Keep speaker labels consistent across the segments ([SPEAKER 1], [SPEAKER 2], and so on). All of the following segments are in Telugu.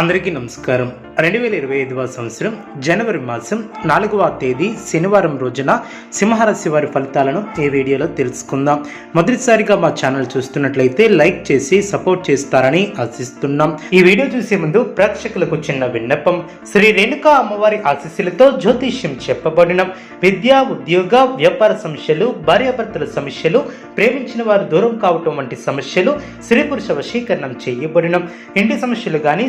[SPEAKER 1] అందరికీ నమస్కారం. రెండు వేల ఇరవై ఐదవ సంవత్సరం జనవరి మాసం నాలుగవ తేదీ శనివారం రోజున సింహరాశి వారి ఫలితాలను ఈ వీడియోలో తెలుసుకుందాం. మొదటిసారిగా మా ఛానల్ చూస్తున్నట్లయితే లైక్ చేసి సపోర్ట్ చేస్తారని ఆశిస్తున్నాం. ఈ వీడియో చూసే ముందు ప్రేక్షకులకు చిన్న విన్నపం. శ్రీ రేణుకా అమ్మవారి ఆశీస్సులతో జ్యోతిష్యం చెప్పబడిన. విద్య ఉద్యోగ వ్యాపార సమస్యలు భార్యాభర్తల సమస్యలు ప్రేమించిన వారు దూరం కావటం వంటి సమస్యలు స్త్రీ పురుష వశీకరణం చేయబడిన. ఇంటి సమస్యలు కానీ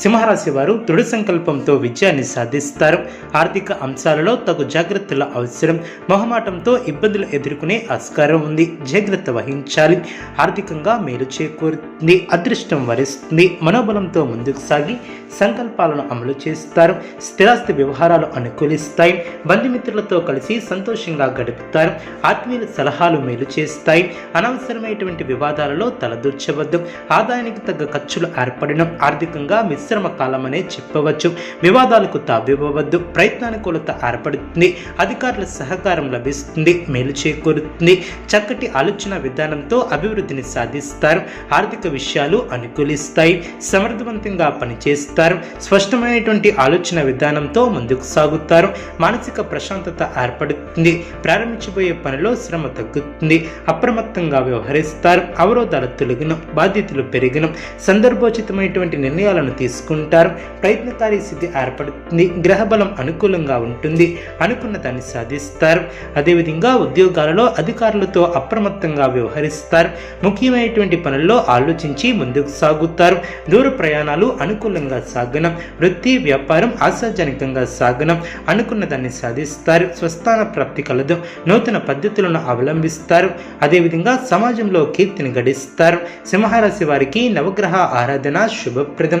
[SPEAKER 1] సింహరాశి వారు దృఢ సంకల్పంతో విజయాన్ని సాధిస్తారు. ఆర్థిక అంశాలలో తగు జాగ్రత్తల అవసరం. మొహమాటంతో ఇబ్బందులు ఎదుర్కొనే ఆస్కారం ఉంది. జాగ్రత్త వహించాలి. ఆర్థికంగా మేలు చేకూరుతుంది. అదృష్టం వరిస్తుంది. మనోబలంతో ముందుకు సాగి సంకల్పాలను అమలు చేస్తారు. స్థిరాస్తి వ్యవహారాలు అనుకూలిస్తాయి. బంధుమిత్రులతో కలిసి సంతోషంగా గడుపుతారు. ఆత్మీయుల సలహాలు మేలు చేస్తాయి. అనవసరమైనటువంటి వివాదాలలో తలదూర్చవద్దు. ఆదాయానికి తగ్గ ఖర్చులు ఏర్పడిన ఆర్థికంగా మిస్ పరిశ్రమ కాలమనే చెప్పవచ్చు. వివాదాలకు తావివ్వవద్దు. ప్రయత్నానుకూలత ఏర్పడుతుంది. అధికారుల సహకారం లభిస్తుంది. మేలు చేకూరుతుంది. చక్కటి ఆలోచన విధానంతో అభివృద్ధిని సాధిస్తారు. ఆర్థిక విషయాలు అనుకూలిస్తాయి. సమర్థవంతంగా పనిచేస్తారు. స్పష్టమైనటువంటి ఆలోచన విధానంతో ముందుకు సాగుతారు. మానసిక ప్రశాంతత ఏర్పడుతుంది. ప్రారంభించబోయే పనిలో శ్రమ తగ్గుతుంది. అప్రమత్తంగా వ్యవహరిస్తారు. అవరోధాలు తొలగిన. బాధ్యతలు పెరిగిన. సందర్భోచితమైనటువంటి నిర్ణయాలను తీసుకుంటారు. ప్రయత్నకారి స్థితి ఏర్పడుతుంది. గ్రహబలం అనుకూలంగా ఉంటుంది. అనుకున్న దాన్ని సాధిస్తారు. అదేవిధంగా ఉద్యోగాలలో అధికారులతో అప్రమత్తంగా వ్యవహరిస్తారు. ముఖ్యమైనటువంటి పనుల్లో ఆలోచించి ముందుకు సాగుతారు. దూర ప్రయాణాలు అనుకూలంగా సాగనం. వృత్తి వ్యాపారం ఆశాజనకంగా సాగనం. అనుకున్న దాన్ని సాధిస్తారు. స్వస్థాన ప్రాప్తి కలదు. నూతన పద్ధతులను అవలంబిస్తారు. అదేవిధంగా సమాజంలో కీర్తిని గడిస్తారు. సింహరాశి వారికి నవగ్రహ ఆరాధన శుభప్రదం.